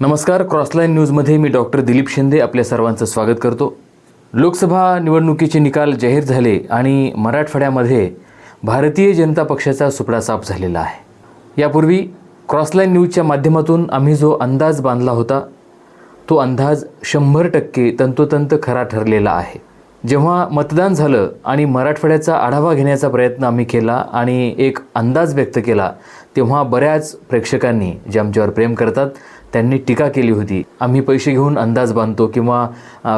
नमस्कार. क्रॉसलाईन न्यूजमध्ये मी डॉक्टर दिलीप शिंदे आपल्या सर्वांचं स्वागत करतो. लोकसभा निवडणुकीचे निकाल जाहीर झाले आणि मराठवाड्यामध्ये भारतीय जनता पक्षाचा सुपडा साफ झालेला आहे. यापूर्वी क्रॉसलाईन न्यूजच्या माध्यमातून आम्ही जो अंदाज बांधला होता तो अंदाज शंभर टक्के तंतोतंत खरा ठरलेला आहे. जेव्हा मतदान झालं आणि मराठवाड्याचा आढावा घेण्याचा प्रयत्न आम्ही केला आणि एक अंदाज व्यक्त केला तेव्हा बऱ्याच प्रेक्षकांनी जे आमच्यावर प्रेम करतात त्यांनी टीका केली होती. आम्ही पैसे घेऊन अंदाज बांधतो किंवा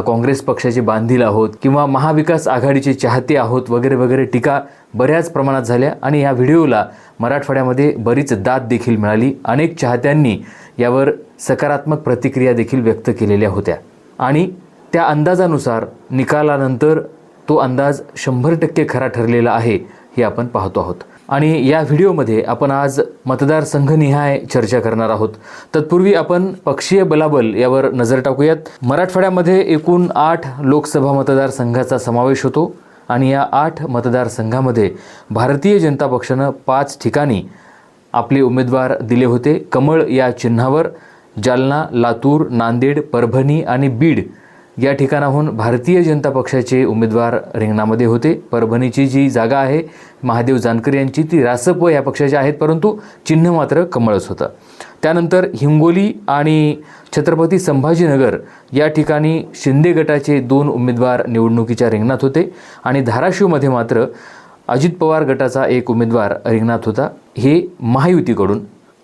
काँग्रेस पक्षाचे बांधील आहोत किंवा महाविकास आघाडीचे चाहते आहोत वगैरे वगैरे टीका बऱ्याच प्रमाणात झाल्या आणि या व्हिडिओला मराठवाड्यामध्ये बरीच दाद देखील मिळाली. अनेक चाहत्यांनी यावर सकारात्मक प्रतिक्रिया देखील व्यक्त केलेल्या होत्या. आणि त्या अंदाजानुसार निकालानंतर तो अंदाज शंभर टक्के खरा ठरलेला आहे हे आपण पाहतो आहोत. आणि या व्हिडिओमध्ये आपण आज मतदारसंघनिहाय चर्चा करणार आहोत. तत्पूर्वी आपण पक्षीय बलाबल यावर नजर टाकूयात. मराठवाड्यामध्ये एकूण आठ लोकसभा मतदारसंघाचा समावेश होतो आणि या आठ मतदारसंघामध्ये भारतीय जनता पक्षानं पाच ठिकाणी आपले उमेदवार दिले होते. कमळ या चिन्हावर जालना लातूर नांदेड परभणी आणि बीड या ठिकाणाहून भारतीय जनता पक्षाचे उमेदवार रिंगणामध्ये होते. परभणीची जी जागा आहे महादेव जानकर यांची ती रासप या पक्षाच्या आहेत परंतु चिन्ह मात्र कमळच होतं. त्यानंतर हिंगोली आणि छत्रपती संभाजीनगर या ठिकाणी शिंदे गटाचे दोन उमेदवार निवडणुकीच्या रिंगणात होते आणि धाराशिवमध्ये मात्र अजित पवार गटाचा एक उमेदवार रिंगणात होता. हे महायुतीकडून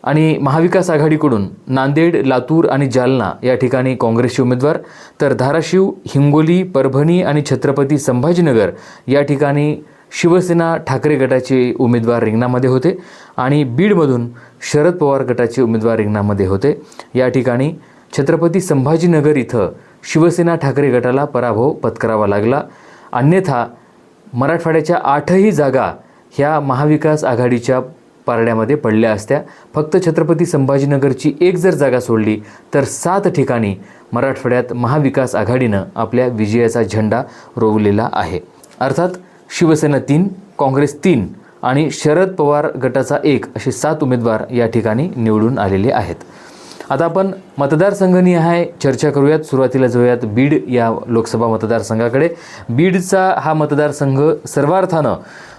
आणि महाविकास आघाडीकडून नांदेड लातूर आणि जालना या ठिकाणी काँग्रेसचे उमेदवार तर धाराशिव हिंगोली परभणी आणि छत्रपती संभाजीनगर या ठिकाणी शिवसेना ठाकरे गटाचे उमेदवार रिंगणामध्ये होते आणि बीडमधून शरद पवार गटाचे उमेदवार रिंगणामध्ये होते. या ठिकाणी छत्रपती संभाजीनगर इथं शिवसेना ठाकरे गटाला पराभव पत्करावा लागला. अन्यथा मराठवाड्याच्या आठही जागा ह्या महाविकास आघाडीच्या पारड्यामध्ये पडल्या असत्या. फक्त छत्रपती संभाजीनगरची एक जर जागा सोडली तर सात ठिकाणी मराठवाड्यात महाविकास आघाडीनं आपल्या विजयाचा झेंडा रोवलेला आहे. अर्थात शिवसेना तीन काँग्रेस तीन आणि शरद पवार गटाचा एक असे सात उमेदवार या ठिकाणी निवडून आलेले आहेत. आता आपण मतदारसंघनिहाय चर्चा करूयात. सुरुवातीला जाऊयात बीड या लोकसभा मतदारसंघाकडे. बीडचा हा मतदारसंघ सर्वार्थानं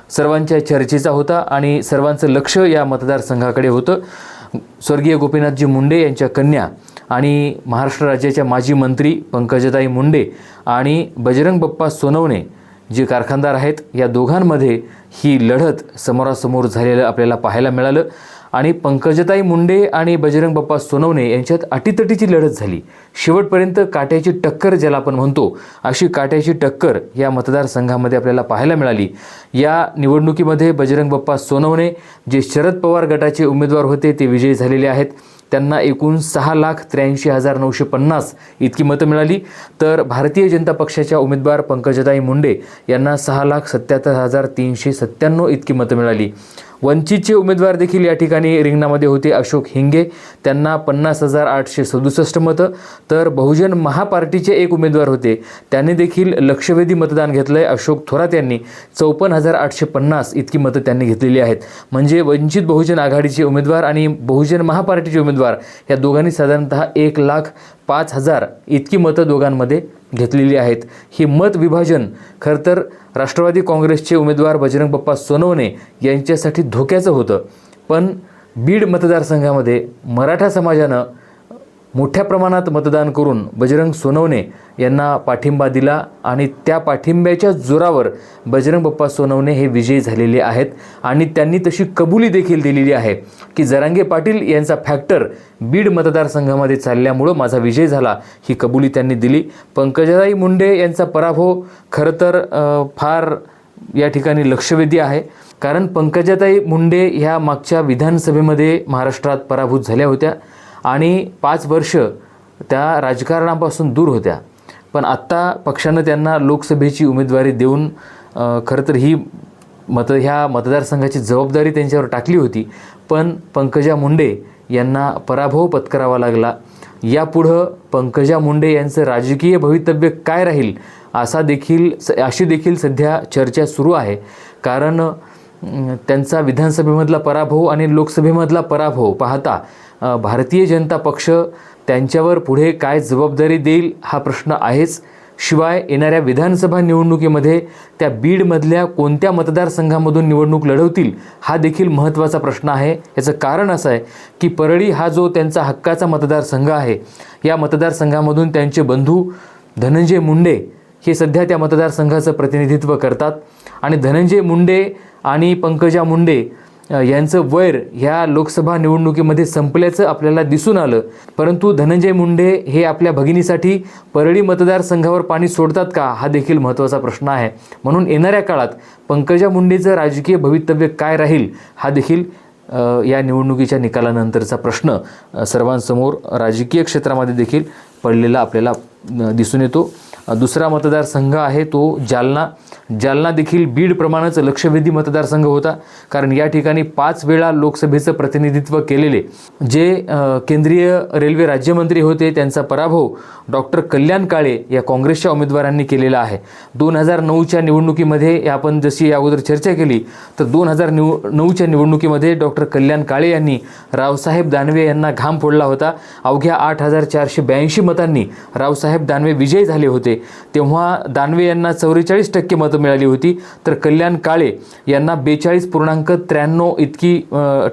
सर्वांच्या चर्चेचा होता आणि सर्वांचं लक्ष या मतदारसंघाकडे होतं. स्वर्गीय गोपीनाथजी मुंडे यांच्या कन्या आणि महाराष्ट्र राज्याच्या माजी मंत्री पंकजताई मुंडे आणि बजरंग बप्पा सोनवणे जे कारखानदार आहेत या दोघांमध्ये ही लढत समोरासमोर झालेलं आपल्याला पाहायला मिळालं. आणि पंकजताई मुंडे आणि बजरंग बाप्पा सोनवणे यांच्यात अटीतटीची लढत झाली. शेवटपर्यंत काट्याची टक्कर ज्याला आपण म्हणतो अशी काट्याची टक्कर या मतदारसंघामध्ये आपल्याला पाहायला मिळाली. या निवडणुकीमध्ये बजरंग बाप्पा सोनवणे जे शरद पवार गटाचे उमेदवार होते ते विजयी झालेले आहेत. त्यांना एकूण सहा लाख त्र्याऐंशी हजार नऊशे पन्नास इतकी मतं मिळाली. तर भारतीय जनता पक्षाच्या उमेदवार पंकजताई मुंडे यांना सहा लाख सत्याहत्तर हजार तीनशे सत्त्याण्णव इतकी मतं मिळाली. वंचितचे उमेदवार देखील या ठिकाणी रिंगणामध्ये होते. अशोक हिंगे त्यांना पन्नास हजार आठशे सदुसष्ट मतं. तर बहुजन महापार्टीचे एक उमेदवार होते. त्यांनी देखील लक्षवेधी मतदान घेतलं आहे अशोक थोरात यांनी चौपन्न हजार आठशे पन्नास इतकी मतं त्यांनी घेतलेली आहेत. म्हणजे वंचित बहुजन आघाडीचे उमेदवार आणि बहुजन महापार्टीचे उमेदवार या दोघांनी साधारणतः एक लाख पाच हजार इतकी मतं दोघांमध्ये घेतलेली आहेत. ही मत विभाजन खरं तर राष्ट्रवादी काँग्रेसचे उमेदवार बजरंग बाप्पा सोनवणे यांच्यासाठी धोक्याचं होतं. पण बीड मतदारसंघामध्ये मराठा समाजानं मोठ्या प्रमाणात मतदान करून बजरंग सोनवणे यांना पाठिंबा दिला आणि त्या पाठिंब्याच्या जोरावर बजरंग बाप्पा सोनवणे हे विजयी झालेले आहेत. आणि त्यांनी तशी कबुली देखील दिलेली आहे की जरांगे पाटील यांचा फॅक्टर बीड मतदारसंघामध्ये चालल्यामुळं माझा विजय झाला ही कबुली त्यांनी दिली. पंकजाताई मुंडे यांचा पराभव खरं तर फार या ठिकाणी लक्षवेधी आहे. कारण पंकजाताई मुंडे ह्या मागच्या विधानसभेमध्ये महाराष्ट्रात पराभूत झाल्या होत्या. आणि पाच वर्ष त्या राजकारणापासून दूर होत्या. पण आत्ता पक्षानं त्यांना लोकसभेची उमेदवारी देऊन खरं तर ही मत ह्या मतदारसंघाची जबाबदारी त्यांच्यावर टाकली होती. पण पंकजा मुंडे यांना पराभव पत्करावा लागला. यापुढं पंकजा मुंडे यांचं राजकीय भवितव्य काय राहील असा देखील स अशी देखील सध्या चर्चा सुरू आहे. कारण त्यांचा विधानसभेमधला पराभव आणि लोकसभेमधला पराभव पाहता भारतीय जनता पक्ष त्यांच्यावर पुढे काय जबाबदारी देईल हा प्रश्न आहेच. शिवाय येणाऱ्या विधानसभा निवडणुकीमध्ये त्या बीडमधल्या कोणत्या मतदारसंघामधून निवडणूक लढवतील हा देखील महत्त्वाचा प्रश्न आहे. याचं कारण असं आहे की परळी हा जो त्यांचा हक्काचा मतदारसंघ आहे या मतदारसंघामधून त्यांचे बंधू धनंजय मुंडे हे सध्या त्या मतदारसंघाचं प्रतिनिधित्व करतात. आणि धनंजय मुंडे आणि पंकजा मुंडे यांचं वैर ह्या लोकसभा निवडणुकीमध्ये संपल्याचं आपल्याला दिसून आलं. परंतु धनंजय मुंडे हे आपल्या भगिनीसाठी परळी मतदारसंघावर पाणी सोडतात का हा देखील महत्त्वाचा प्रश्न आहे. म्हणून येणाऱ्या काळात पंकजा मुंडेचं राजकीय भवितव्य काय राहील हा देखील या निवडणुकीच्या निकालानंतरचा प्रश्न सर्वांसमोर राजकीय क्षेत्रामध्ये देखील पडलेला आपल्याला दिसून येतो. दुसरा मतदारसंघ आहे तो जालना. जालना देखील बीडप्रमाणेच लक्षवेधी मतदारसंघ होता कारण या ठिकाणी पाच वेळा लोकसभेचं प्रतिनिधित्व केलेले. जे केंद्रीय रेल्वे राज्यमंत्री होते त्यांचा पराभव डॉक्टर कल्याण काळे या काँग्रेसच्या उमेदवारांनी केलेला आहे. दोन हजार नऊच्या निवडणुकीमध्ये आपण जशी या अगोदर चर्चा केली तर दोन हजार निव नऊच्या निवडणुकीमध्ये डॉक्टर कल्याण काळे यांनी रावसाहेब दानवे यांना घाम फोडला होता. अवघ्या आठ हजार चारशे ब्याऐंशी मतांनी रावसाहेब दानवे विजयी झाले होते. तेव्हा दानवे यांना चौवेचाळीस टक्के मतं मिळाली होती. तर कल्याण काळे यांना बेचाळीस पूर्णांक त्र्याण्णव इतकी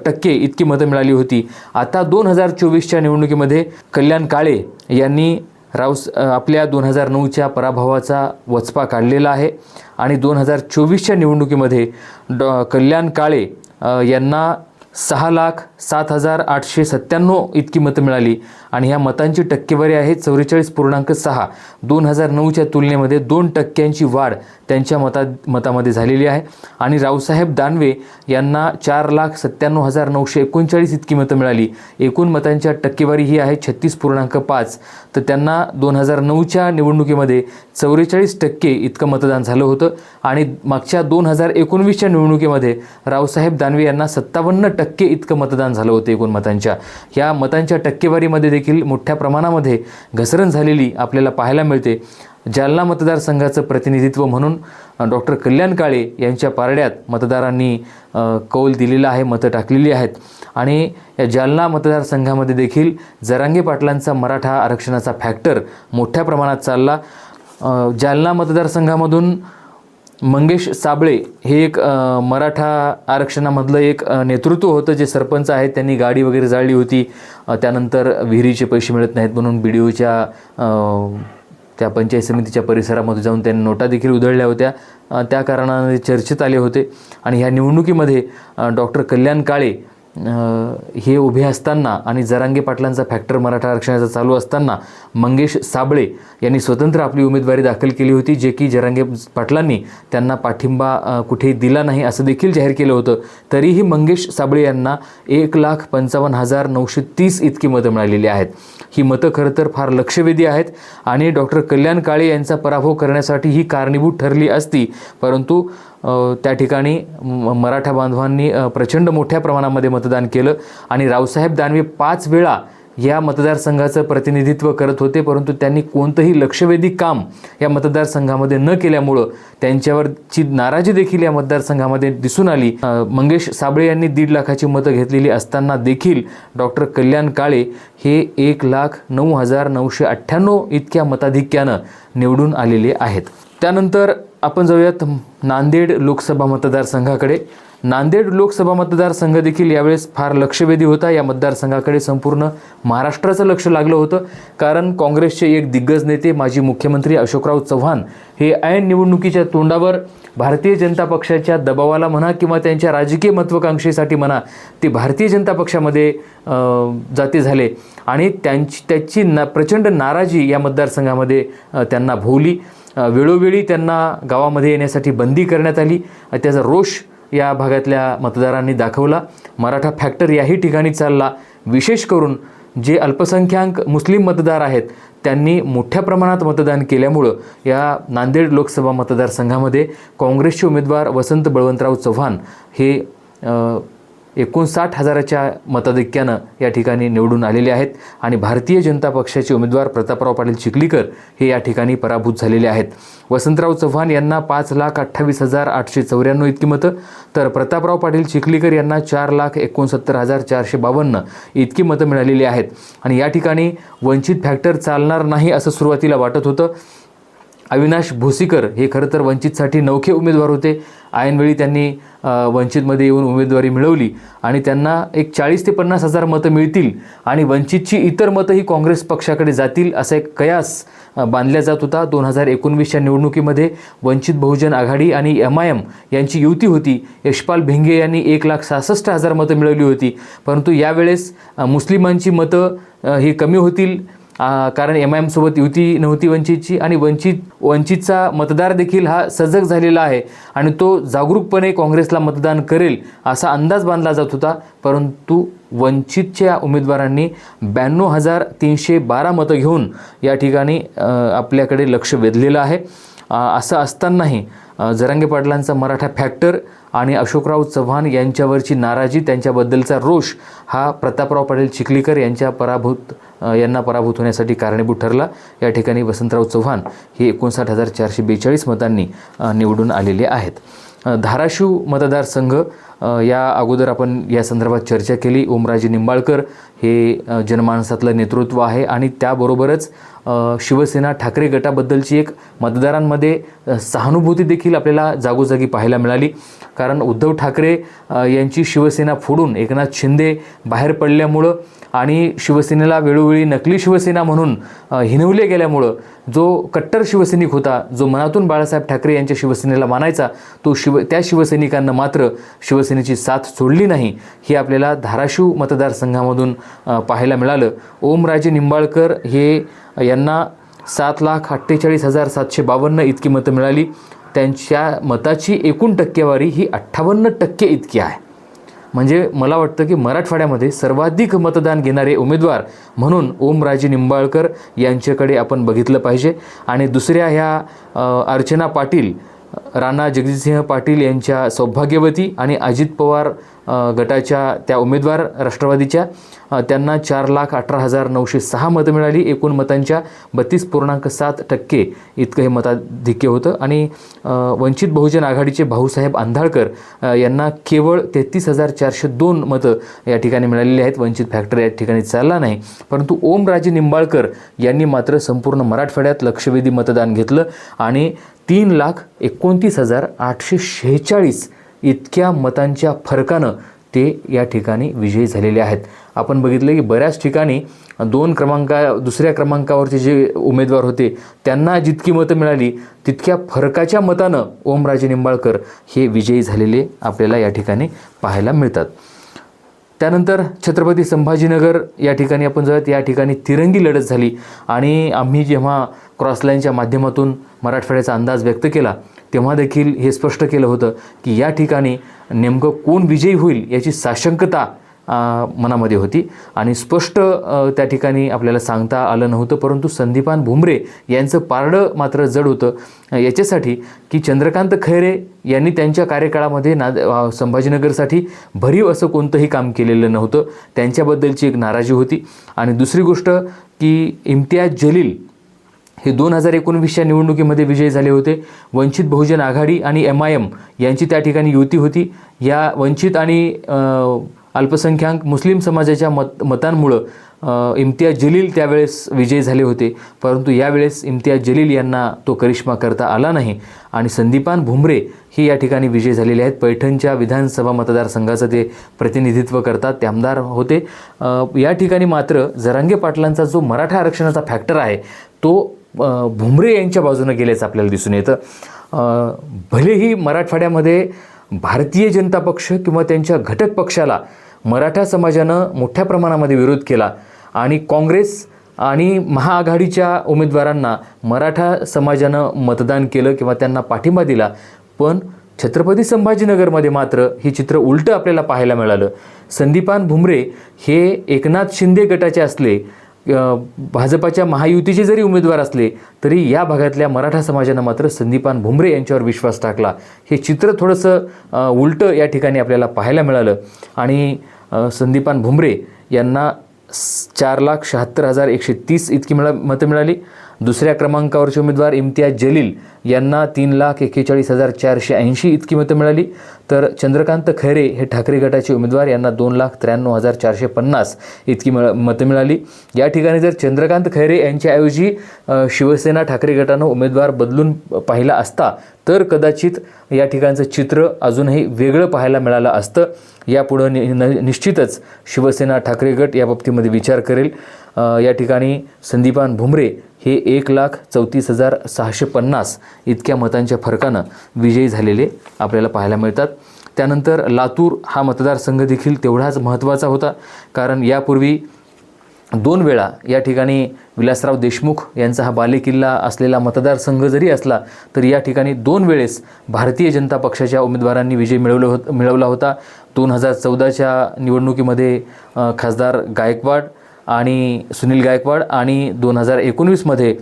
टक्के इतकी मतं मिळाली होती. आता दोन हजार चोवीसच्या निवडणुकीमध्ये कल्याण काळे यांनी रावस आपल्या दोन हजार नऊच्या पराभवाचा वचपा काढलेला आहे. आणि दोन हजार चोवीसच्या निवडणुकीमध्ये डॉ कल्याण काळे यांना सहा लाख सात हजार आठशे सत्त्याण्णव इतकी मतं मिळाली. आणि ह्या मतांची टक्केवारी आहे चौवेचाळीस पूर्णांक सहा. दोन हजार नऊच्या तुलनेमध्ये दोन टक्क्यांची वाढ त्यांच्या मता मतामध्ये झालेली आहे. आणि रावसाहेब दानवे यांना चार लाख सत्त्याण्णव हजार नऊशे एकोणचाळीस इतकी मतं मिळाली. एकूण मतांच्या टक्केवारी ही आहे छत्तीस पूर्णांक पाच. तर त्यांना दोन हजार नऊच्या निवडणुकीमध्ये चौवेचाळीस टक्के इतकं मतदान झालं होतं. आणि मागच्या दोन हजार एकोणवीसच्या निवडणुकीमध्ये रावसाहेब दानवे यांना सत्तावन्न टक्के इतकं मतदान झालं होतं एकूण मतांच्या. ह्या मतांच्या टक्केवारीमध्ये देखील मोठ्या प्रमाणामध्ये घसरण झालेली आपल्याला पाहायला मिळते. जालना मतदारसंघाचं प्रतिनिधित्व म्हणून डॉक्टर कल्याण काळे यांच्या पारड्यात मतदारांनी कौल दिलेला आहे मतं टाकलेली आहेत. आणि या जालना मतदारसंघामध्ये देखील जरांगे पाटलांचा मराठा आरक्षणाचा फॅक्टर मोठ्या प्रमाणात चालला. जालना मतदारसंघामधून मंगेश साबळे हे एक मराठा आरक्षणामधलं एक नेतृत्व होतं जे सरपंच आहेत. त्यांनी गाडी वगैरे जाळली होती. त्यानंतर विहिरीचे पैसे मिळत नाहीत म्हणून बी डी ओच्या त्या पंचायत समितीच्या परिसरामध्ये जाऊन त्यांनी नोटा देखील उधळल्या होत्या. त्या कारणाने चर्चेत आले होते. आणि ह्या निवडणुकीमध्ये डॉक्टर कल्याण काळे हे उभे असताना आणि जरांगे पाटलांचा फॅक्टर मराठा आरक्षणाचा चालू असताना मंगेश साबळे यांनी स्वतंत्र आपली उमेदवारी दाखल केली होती जे की जरांगे पाटलांनी त्यांना पाठिंबा कुठे कुठेही दिला नाही असं देखील जाहीर केलं होतं. तरीही मंगेश साबळे यांना एक लाख पंचावन्न हजार नऊशे तीस इतकी मतं मिळालेली आहेत. ही मतं खरं तर फार लक्षवेधी आहेत आणि डॉक्टर कल्याण काळे यांचा पराभव करण्यासाठी ही कारणीभूत ठरली असती परंतु त्या ठिकाणी म- मराठा बांधवांनी प्रचंड मोठ्या प्रमाणामध्ये मतदान केलं आणि रावसाहेब दानवे पाच वेळा या मतदारसंघाचं प्रतिनिधित्व करत होते परंतु त्यांनी कोणतंही लक्षवेधी काम या मतदारसंघामध्ये न केल्यामुळं त्यांच्यावरची नाराजी देखील या मतदारसंघामध्ये दिसून आली. मंगेश साबळे यांनी दीड लाखाची मतं घेतलेली असताना देखील डॉक्टर कल्याण काळे हे एक लाख नऊ हजार नऊशे अठ्ठ्याण्णव इतक्या मताधिक्यानं निवडून आलेले आहेत. त्यानंतर आपण जाऊयात नांदेड लोकसभा मतदारसंघाकडे. नांदेड लोकसभा मतदारसंघ देखील यावेळेस फार लक्षवेधी होता. या मतदारसंघाकडे संपूर्ण महाराष्ट्राचं लक्ष लागलं होतं. कारण काँग्रेसचे एक दिग्गज नेते माजी मुख्यमंत्री अशोकराव चव्हाण हे ऐन निवडणुकीच्या तोंडावर भारतीय जनता पक्षाच्या दबावाला म्हणा किंवा त्यांच्या राजकीय महत्त्वाकांक्षेसाठी म्हणा ते भारतीय जनता पक्षामध्ये जाते झाले. आणि त्यांची त्याची ना प्रचंड नाराजी या मतदारसंघामध्ये त्यांना भोवली. वेळोवेळी त्यांना गावामध्ये येण्यासाठी बंदी करण्यात आली. त्याचा रोष या भागातल्या मतदारांनी दाखवला. मराठा फॅक्टर याही ठिकाणी चालला. विशेष करून जे अल्पसंख्याक मुस्लिम मतदार आहेत त्यांनी मोठ्या प्रमाणात मतदान केल्यामुळं या नांदेड लोकसभा मतदारसंघामध्ये काँग्रेसचे उमेदवार वसंत बळवंतराव चव्हाण हे एकोणसाठ हजाराच्या मताधिक्यानं या ठिकाणी निवडून आलेले आहेत आणि भारतीय जनता पक्षाचे उमेदवार प्रतापराव पाटील चिखलीकर हे या ठिकाणी पराभूत झालेले आहेत. वसंतराव चव्हाण यांना पाच लाख अठ्ठावीस हजार आठशे चौऱ्याण्णव इतकी मतं तर प्रतापराव पाटील चिखलीकर यांना चार लाख एकोणसत्तर हजार चारशे बावन्न इतकी मतं मिळालेली आहेत. आणि या ठिकाणी वंचित फॅक्टर चालणार नाही असं सुरुवातीला वाटत होतं. अविनाश भोसीकर हे खरं तर वंचितसाठी नौखे उमेदवार होते. ऐनवेळी त्यांनी वंचितमध्ये येऊन उमेदवारी मिळवली आणि त्यांना एक चाळीस ते पन्नास हजार मतं मिळतील आणि वंचितची इतर मतं ही काँग्रेस पक्षाकडे जातील असा एक कयास बांधल्या बांधला जात होता. दोन हजार एकोणवीसच्या निवडणुकीमध्ये वंचित बहुजन आघाडी आणि एम आय एम यांची युती होती. यशपाल भिंगे यांनी एक लाख सहासष्ट हजार मतं मिळवली होती. परंतु यावेळेस मुस्लिमांची मतं ही कमी होतील. कारण एम आय एमसोबत युती नव्हती वंचितची आणि वंचित वंचितचा मतदार देखील हा सजग झालेला आहे. आणि तो जागरूकपणे काँग्रेसला मतदान करेल असा अंदाज बांधला जात होता. परंतु वंचितच्या उमेदवारांनी ब्याण्णव हजार तीनशे बारा मतं घेऊन या ठिकाणी आपल्याकडे लक्ष वेधलेलं आहे. असं असतानाही जरांगे पाटलांचा मराठा फॅक्टर आणि अशोकराव चव्हाण यांच्यावरची नाराजी त्यांच्याबद्दलचा रोष हा प्रतापराव पाटील चिखलीकर यांच्या पराभूत यांना पराभूत होण्यासाठी कारणीभूत ठरला. या ठिकाणी वसंतराव चव्हाण हे एकोणसाठ हजार चारशे बेचाळीस मतांनी निवडून आलेले आहेत. धाराशिव मतदारसंघ या अगोदर आपण या संदर्भात चर्चा केली. ओमराजे निंबाळकर हे जनमानसातलं नेतृत्व आहे आणि त्याबरोबरच शिवसेना ठाकरे गटाबद्दलची एक मतदारांमध्ये सहानुभूती देखील आपल्याला जागोजागी पाहायला मिळाली. कारण उद्धव ठाकरे यांची शिवसेना फोडून एकनाथ शिंदे बाहेर पडल्यामुळं आणि शिवसेनेला वेळोवेळी नकली शिवसेना म्हणून हिनवले गेल्यामुळं जो कट्टर शिवसैनिक होता जो मनातून बाळासाहेब ठाकरे यांच्या शिवसेनेला मानायचा तो शिव त्या शिवसैनिकांना मात्र शिवसेनेची साथ सोडली नाही हे आपल्याला धाराशिव मतदारसंघामधून पाहायला मिळालं. ओमराजे निंबाळकर हे यांना सात लाख अठ्ठेचाळीस हजार सातशे बावन्न इतकी मतं मिळाली. त्यांच्या मताची एकूण टक्केवारी ही अठ्ठावन्न टक्के इतकी आहे. म्हणजे मला वाटतं की मराठवाड्यामध्ये सर्वाधिक मतदान घेणारे उमेदवार म्हणून ओमराजे निंबाळकर यांच्याकडे आपण बघितलं पाहिजे. आणि दुसऱ्या ह्या अर्चना पाटील राणा जगजितसिंह पाटील यांच्या सौभाग्यवती आणि अजित पवार गटाच्या त्या उमेदवार राष्ट्रवादीच्या त्यांना चार लाख अठरा हजार नऊशे सहा मतं मिळाली. एकूण मतांच्या बत्तीस पूर्णांक सात टक्के इतकं हे मताधिक्य होतं. आणि वंचित बहुजन आघाडीचे भाऊसाहेब आंधाळकर यांना केवळ तेहतीस हजार चारशे दोन मतं या ठिकाणी मिळालेली आहेत. वंचित फॅक्टरी या ठिकाणी चालला नाही. परंतु ओमराजे निंबाळकर यांनी मात्र संपूर्ण मराठवाड्यात लक्षवेधी मतदान घेतलं आणि तीन लाख एकोणतीस हजार आठशे शेहेचाळीस इतक्या मतांच्या फरकानं ते या ठिकाणी विजयी झालेले आहेत. आपण बघितलं की बऱ्याच ठिकाणी दोन क्रमांका दुसऱ्या क्रमांकावरचे जे उमेदवार होते त्यांना जितकी मतं मिळाली तितक्या फरकाच्या मतानं ओमराजे निंबाळकर हे विजयी झालेले आपल्याला या ठिकाणी पाहायला मिळतात. त्यानंतर छत्रपती संभाजीनगर या ठिकाणी आपण जाऊयात. या ठिकाणी तिरंगी लढत झाली आणि आम्ही जेव्हा क्रॉसलाईनच्या माध्यमातून मराठवाड्याचा अंदाज व्यक्त केला तेव्हा देखील हे स्पष्ट केलं होतं की या ठिकाणी नेमकं कोण विजयी होईल याची साशंकता मनामध्ये होती. आणि स्पष्ट त्या ठिकाणी आपल्याला सांगता आलं नव्हतं परंतु संदीपान भुमरे यांचं पारडं मात्र जड होतं. याच्यासाठी की चंद्रकांत खैरे यांनी त्यांच्या कार्यकाळामध्ये नाद संभाजीनगरसाठी भरीव असं कोणतंही काम केलेलं नव्हतं. त्यांच्याबद्दलची एक नाराजी होती. आणि दुसरी गोष्ट की इम्तियाज जलील हे दोन हजार एकोणवीसच्या निवडणुकीमध्ये विजयी झाले होते. वंचित बहुजन आघाडी आणि एम आय एम यांची त्या ठिकाणी युती होती. या वंचित आणि अल्पसंख्याक मुस्लिम समाजाच्या मत मतांमुळं इम्तियाज जलील त्यावेळेस विजयी झाले होते. परंतु यावेळेस इम्तियाज जलील यांना तो करिश्मा करता आला नाही. आणि संदीपान भुमरे ही या ठिकाणी विजय झालेले आहेत. पैठणच्या विधानसभा मतदारसंघाचं ते प्रतिनिधित्व करतात ते आमदार होते. या ठिकाणी मात्र जरांगे पाटलांचा जो मराठा आरक्षणाचा फॅक्टर आहे तो भुमरे यांच्या बाजूने गेल्याचं आपल्याला दिसून येतं. भलेही मराठवाड्यामध्ये भारतीय जनता पक्ष किंवा त्यांच्या घटक पक्षाला मराठा समाजानं मोठ्या प्रमाणामध्ये विरोध केला आणि काँग्रेस आणि महाआघाडीच्या उमेदवारांना मराठा समाजानं मतदान केलं किंवा त्यांना पाठिंबा दिला पण छत्रपती संभाजीनगरमध्ये मात्र हे चित्र उलटं आपल्याला पाहायला मिळालं. संदीपान भुमरे हे एकनाथ शिंदे गटाचे असले भाजपाच्या महायुतीचे जरी उमेदवार असले तरी या भागातल्या मराठा समाजानं मात्र संदीपान भुमरे यांच्यावर विश्वास टाकला. हे चित्र थोडंसं उलटं या ठिकाणी आपल्याला पाहायला मिळालं. आणि संदीपान भुमरे यांना चार लाख शहात्तर हजार एकशे तीस इतकी मिळा मतं मिळाली. दुसऱ्या क्रमांकावरचे उमेदवार इम्तियाज जलील यांना तीन लाख एक्केचाळीस हजार चारशे ऐंशी इतकी मतं मिळाली. तर चंद्रकांत खैरे हे ठाकरे गटाचे उमेदवार यांना दोन लाख त्र्याण्णव हजार चारशे पन्नास इतकी मिळ मतं मिळाली. या ठिकाणी जर चंद्रकांत खैरे यांच्याऐवजी शिवसेना ठाकरे गटानं उमेदवार बदलून पाहिला असता तर कदाचित या ठिकाणचं चित्र अजूनही वेगळं पाहायला मिळालं असतं. यापुढं नि न- निश्चितच शिवसेना ठाकरे गट या बाबतीमध्ये विचार करेल. या ठिकाणी संदीपान भुमरे हे एक लाख चौतीस हजार सहाशे पन्नास इतक्या मतांच्या फरकानं विजयी झालेले आपल्याला पाहायला मिळतात. त्यानंतर लातूर हा मतदारसंघ देखील तेवढाच महत्त्वाचा होता. कारण यापूर्वी दोन वेळा या ठिकाणी विलासराव देशमुख यांचा हा बालेकिल्ला असलेला मतदारसंघ जरी असला तरी या ठिकाणी दोन वेळेस भारतीय जनता पक्षाच्या उमेदवारांनी विजय मिळवलं होत मिळवला होता. दोन हजार चौदाच्या निवडणुकीमध्ये खासदार गायकवाड आणि सुनील गायकवाड आणि दोन हजार एकोणवीसमध्ये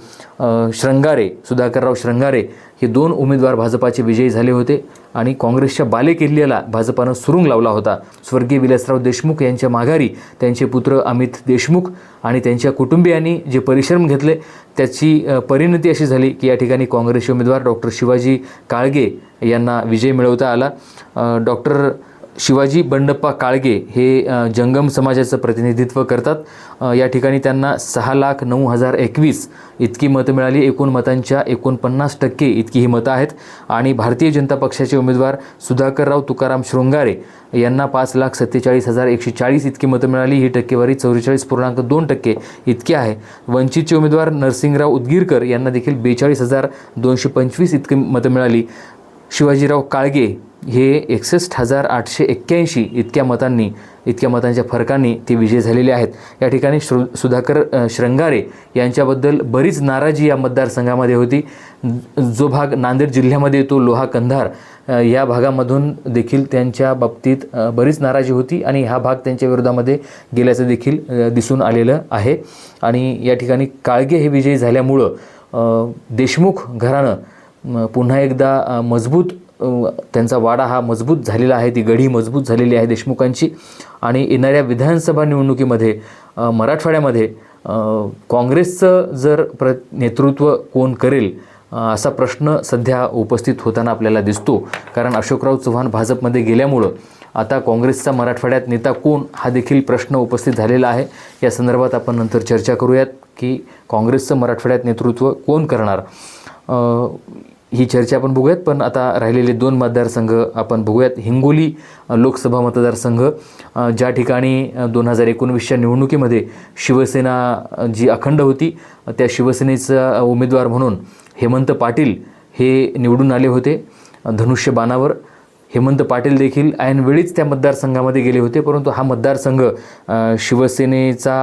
श्रंगारे सुधाकरराव श्रंगारे हे दोन उमेदवार भाजपाचे विजयी झाले होते आणि काँग्रेसच्या बालेकिल्ल्याला भाजपानं सुरुंग लावला होता. स्वर्गीय विलासराव देशमुख यांच्या माघारी त्यांचे पुत्र अमित देशमुख आणि त्यांच्या कुटुंबियांनी जे परिश्रम घेतले त्याची परिणती अशी झाली की या ठिकाणी काँग्रेसचे उमेदवार डॉक्टर शिवाजी काळगे यांना विजय मिळवता आला. डॉक्टर शिवाजी बंडप्पा काळगे हे जंगम समाजाचं प्रतिनिधित्व करतात. या ठिकाणी त्यांना सहा लाख नऊ हजार एकवीस इतकी मतं मिळाली. एकूण मतांच्या एकोणपन्नास टक्के इतकी ही मतं आहेत. आणि भारतीय जनता पक्षाचे उमेदवार सुधाकरराव तुकाराम शृंगारे यांना पाच लाख सत्तेचाळीस हजार एकशे चाळीस इतकी मतं मिळाली. ही टक्केवारी चौवेचाळीस पूर्णांक दोन टक्के इतकी आहे. वंचितचे उमेदवार नरसिंगराव उदगीरकर यांना देखील बेचाळीस हजार दोनशे पंचवीस इतकी मतं मिळाली. शिवाजीराव काळगे हे एकसष्ट हजार आठशे एक्क्याऐंशी इतक्या मतांनी इतक्या मतांच्या फरकांनी ते विजय झालेले आहेत. या ठिकाणी श्रु सुधाकर श्रंगारे यांच्याबद्दल बरीच नाराजी या मतदारसंघामध्ये होती. जो भाग नांदेड जिल्ह्यामध्ये येतो लोहा कंधार या भागामधून देखील त्यांच्या बाबतीत बरीच नाराजी होती आणि हा भाग त्यांच्या विरोधामध्ये गेल्याचं देखील दिसून आलेलं आहे. आणि या ठिकाणी काळगे हे विजयी झाल्यामुळं देशमुख घराणं पुन्हा एकदा मजबूत त्यांचा वाडा हा मजबूत झालेला आहे ती गढी मजबूत झालेली आहे देशमुखांची. आणि येणाऱ्या विधानसभा निवडणुकीमध्ये मराठवाड्यामध्ये काँग्रेसचं जर प्र नेतृत्व कोण करेल असा प्रश्न सध्या उपस्थित होताना आपल्याला दिसतो. कारण अशोकराव चव्हाण भाजपमध्ये गेल्यामुळं आता काँग्रेसचा मराठवाड्यात नेता कोण हा देखील प्रश्न उपस्थित झालेला आहे. या संदर्भात आपण नंतर चर्चा करूयात की काँग्रेसचं मराठवाड्यात नेतृत्व कोण करणार. ही चर्चा आपण बघूयात पण आता राहिलेले दोन मतदारसंघ आपण बघूयात. हिंगोली लोकसभा मतदारसंघ ज्या ठिकाणी दोन हजार एकोणवीसच्या निवडणुकीमध्ये शिवसेना जी अखंड होती त्या शिवसेनेचा उमेदवार म्हणून हेमंत पाटील हे निवडून आले होते धनुष्य बाणावर. हेमंत पाटील देखील ऐनवेळीच त्या मतदारसंघामध्ये गेले होते परंतु हा मतदारसंघ शिवसेनेचा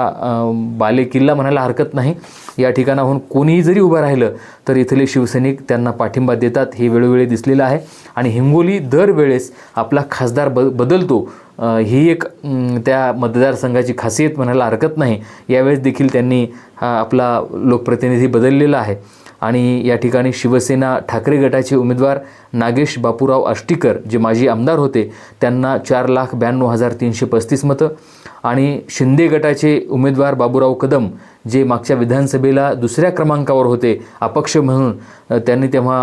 बालेकिल्ला म्हणायला हरकत नाही. या ठिकाणाहून कोणीही जरी उभं राहिलं तर इथले शिवसैनिक त्यांना पाठिंबा देतात हे वेळोवेळी दिसलेलं आहे. आणि हिंगोली दरवेळेस आपला खासदार ब बदलतो ही एक त्या मतदारसंघाची खासियत म्हणायला हरकत नाही. यावेळेस देखील त्यांनी हा आपला लोकप्रतिनिधी बदललेला आहे. आणि या ठिकाणी शिवसेना ठाकरे गटाचे उमेदवार नागेश बापूराव आष्टीकर जे माजी आमदार होते त्यांना चार लाख ब्याण्णव हजार तीनशे पस्तीस मतं. आणि शिंदे गटाचे उमेदवार बाबूराव कदम जे मागच्या विधानसभेला दुसऱ्या क्रमांकावर होते अपक्ष म्हणून त्यांनी तेव्हा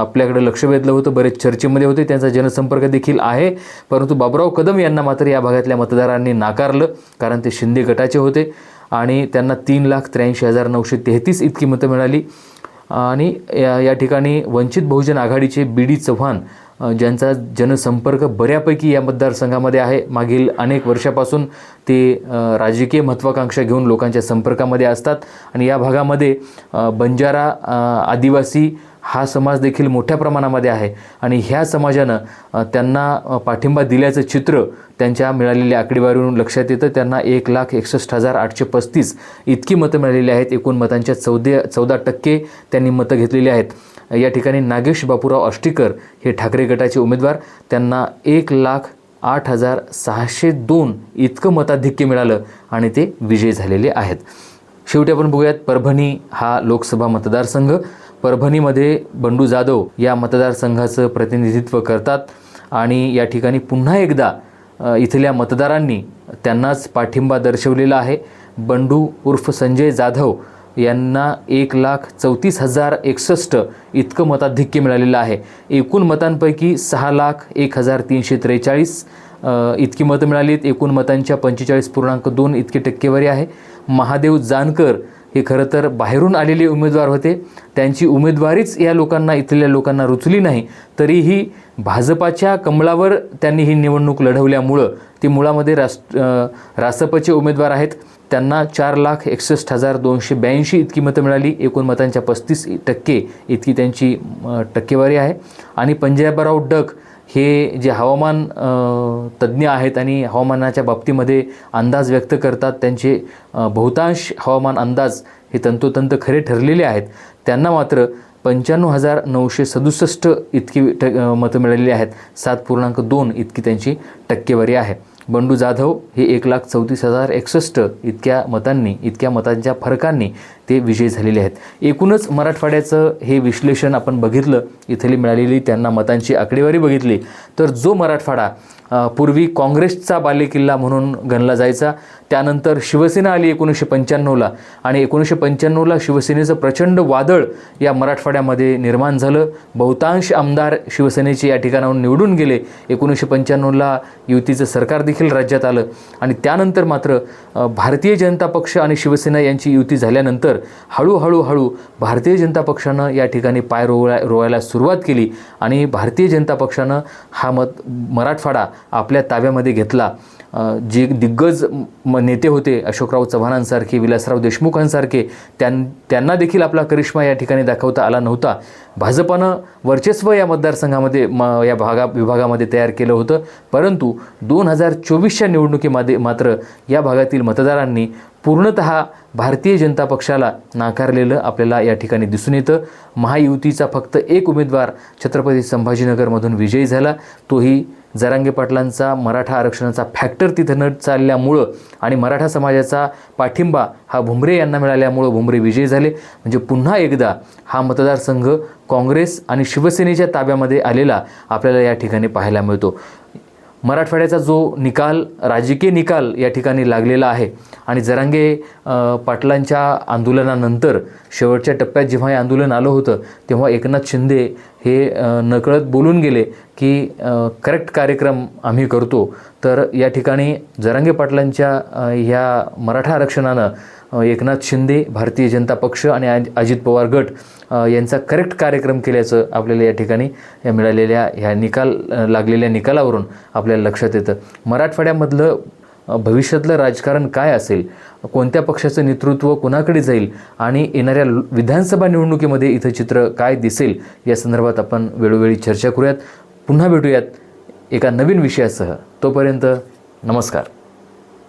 आपल्याकडे लक्ष वेधलं होतं बरेच चर्चेमध्ये होते त्यांचा जनसंपर्क देखील आहे. परंतु बाबूराव कदम यांना मात्र या भागातल्या मतदारांनी नाकारलं कारण ते शिंदे गटाचे होते. आणि त्यांना तीन लाख त्र्याऐंशी हजार नऊशे तेहतीस इतकी मतं मिळाली. आणि या या ठिकाणी वंचित बहुजन आघाडीचे बी डी चव्हाण ज्यांचा जनसंपर्क बऱ्यापैकी या मतदारसंघामध्ये आहे. मागील अनेक वर्षापासून ते राजकीय महत्त्वाकांक्षा घेऊन लोकांच्या संपर्कामध्ये असतात. आणि या भागामध्ये बंजारा आदिवासी हा समाज देखील मोठ्या प्रमाणामध्ये आहे. आणि ह्या समाजानं त्यांना पाठिंबा दिल्याचं चित्र त्यांच्या मिळालेल्या आकडेवारीवरून लक्षात येतं. त्यांना एक लाख एकसष्ट हजार आठशे पस्तीस इतकी मतं मिळालेली आहेत. एकूण मतांच्या चौदे चौदा टक्के त्यांनी मतं घेतलेली आहेत. या ठिकाणी नागेश बापूराव आष्टीकर हे ठाकरे गटाचे उमेदवार. त्यांना एक लाख आठ हजार सहाशे दोन इतकं मताधिक्य मिळालं आणि ते विजयी झालेले आहेत. शेवटी आपण बघूयात परभणी हा लोकसभा मतदारसंघ. परभणीमध्ये बंडू जाधव या मतदारसंघाचं प्रतिनिधित्व करतात आणि या ठिकाणी पुन्हा एकदा इथल्या मतदारांनी त्यांनाच पाठिंबा दर्शवलेला आहे. बंडू उर्फ संजय जाधव यांना एक लाख चौतीस हजार एकसष्ट इतकं मताधिक्य मिळालेलं आहे. एकूण मतांपैकी सहा लाख एक हजार तीनशे त्रेचाळीस इतकी मतं मिळालीत. एकूण मतांच्या पंचेचाळीस पूर्णांक दोन इतकी टक्केवारी आहे. महादेव जानकर हे खरं तर बाहेरून आलेले उमेदवार होते. त्यांची उमेदवारीच या लोकांना इथल्या लोकांना रुचली नाही. तरीही भाजपाच्या कमळावर त्यांनी ही निवडणूक लढवल्यामुळं ती मुळामध्ये राष्ट्र रासपचे उमेदवार आहेत. त्यांना चार लाख एकसष्ट हजार दोनशे ब्याऐंशी इतकी मतं मिळाली. एकूण मतांच्या पस्तीस टक्के इतकी त्यांची टक्केवारी आहे. आणि पंजाबराव डक हे जे हवामान तज्ज्ञ आहेत आणि हवामानाच्या बाबतीमध्ये अंदाज व्यक्त करतात त्यांचे बहुतांश हवामान अंदाज हे तंतोतंत खरे ठरलेले आहेत. त्यांना मात्र पंच्याण्णव हजार नऊशे सदुसष्ट इतकी ट मतं मिळालेली आहेत. सात पूर्णांक दोन इतकी त्यांची टक्केवारी आहे. बंडू जाधव हे एक लाख चौतीस हजार एकसष्ट इतक्या मतांनी इतक्या मतांच्या फरकांनी ते विजयी झालेले आहेत. एकूणच मराठवाड्याचं हे विश्लेषण आपण बघितलं इथली मिळालेली त्यांना मतांची आकडेवारी बघितली. तर जो मराठवाडा पूर्वी काँग्रेसचा बालेकिल्ला म्हणून गणला जायचा. त्यानंतर शिवसेना आली एकोणीसशे पंच्याण्णवला आणि एकोणीसशे पंच्याण्णवला शिवसेनेचं प्रचंड वादळ या मराठवाड्यामध्ये निर्माण झालं. बहुतांश आमदार शिवसेनेचे या ठिकाणाहून निवडून गेले. एकोणीसशे पंच्याण्णवला युतीचं सरकार देखील राज्यात आलं. आणि त्यानंतर मात्र भारतीय जनता पक्ष आणि शिवसेना यांची युती झाल्यानंतर हळूहळू हळू भारतीय जनता पक्षानं या ठिकाणी पाय रोवळा रोवायला सुरुवात केली. आणि भारतीय जनता पक्षानं हा मत मराठवाडा आपल्या ताब्यामध्ये घेतला. जे दिग्गज म- नेते होते अशोकराव चव्हाणांसारखे विलासराव देशमुखांसारखे त्यां त्यांना देखील आपला करिश्मा या ठिकाणी दाखवता आला नव्हता. भाजपानं वर्चस्व या मतदारसंघामध्ये म या भागा विभागामध्ये तयार केलं होतं. परंतु दोन हजार चोवीसच्या निवडणुकीमध्ये मात्र या भागातील मतदारांनी पूर्णत भारतीय जनता पक्षाला नाकारलेलं आपल्याला या ठिकाणी दिसून येतं. महायुतीचा फक्त एक उमेदवार छत्रपती संभाजीनगरमधून विजयी झाला. तोही जरांगे पाटलांचा मराठा आरक्षणाचा फॅक्टर तिथं न चालल्यामुळं आणि मराठा समाजाचा पाठिंबा हा भुमरे यांना मिळाल्यामुळं भुमरे विजयी झाले. म्हणजे पुन्हा एकदा हा मतदारसंघ काँग्रेस आणि शिवसेनेच्या ताब्यामध्ये आलेला आपल्याला या ठिकाणी पाहायला मिळतो. मराठवाड्याचा जो निकाल राजकीय निकाल या ठिकाणी लागलेला आहे आणि जरांगे पाटलांच्या आंदोलनानंतर शेवटच्या टप्प्यात जेव्हा हे आंदोलन आलं होतं तेव्हा एकनाथ शिंदे हे नकळत बोलून गेले की करेक्ट कार्यक्रम आम्ही करतो. तर या ठिकाणी जरांगे पाटलांच्या ह्या मराठा आरक्षणानं एकनाथ शिंदे भारतीय जनता पक्ष आणि अजित पवार गट यांचा करेक्ट कार्यक्रम केल्याचं आपल्याला या ठिकाणी या मिळालेल्या ह्या निकाल लागलेल्या निकालावरून आपल्याला लक्षात येतं. मराठवाड्यामधलं भविष्यातलं राजकारण काय असेल? कोणत्या पक्षाचं नेतृत्व कोणाकडे जाईल? आणि येणाऱ्या विधानसभा निवडणुकीमध्ये इथं चित्र काय दिसेल? या संदर्भात आपण वेळोवेळी चर्चा करूयात. पुन्हा भेटूयात एका नवीन विषयासह. तोपर्यंत नमस्कार.